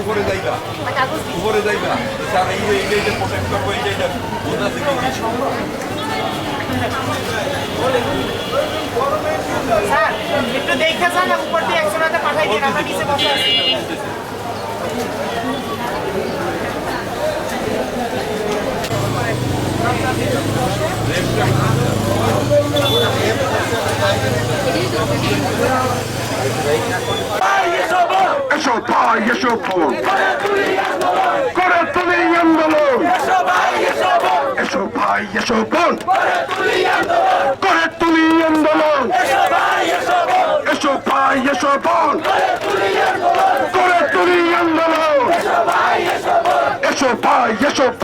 উপরে যাইবা। উপরে যাইবা। স্যার, এই যে এই যে- এই প্রোটেক্ট করব এই যে এটা বোঝা স্যার একটু দেখে যান উপর দিয়ে একশো টাকা পাঠাই দিন, আমরা নিচে বসে এসো ভাই, এসো বোন। করে তুলি আন্দোলন এসো ভাই এসো করে তুলি আন্দোলন এসো ভাই এসো বোন। করে তুলি আন্দোলন। এসো ভাই এসো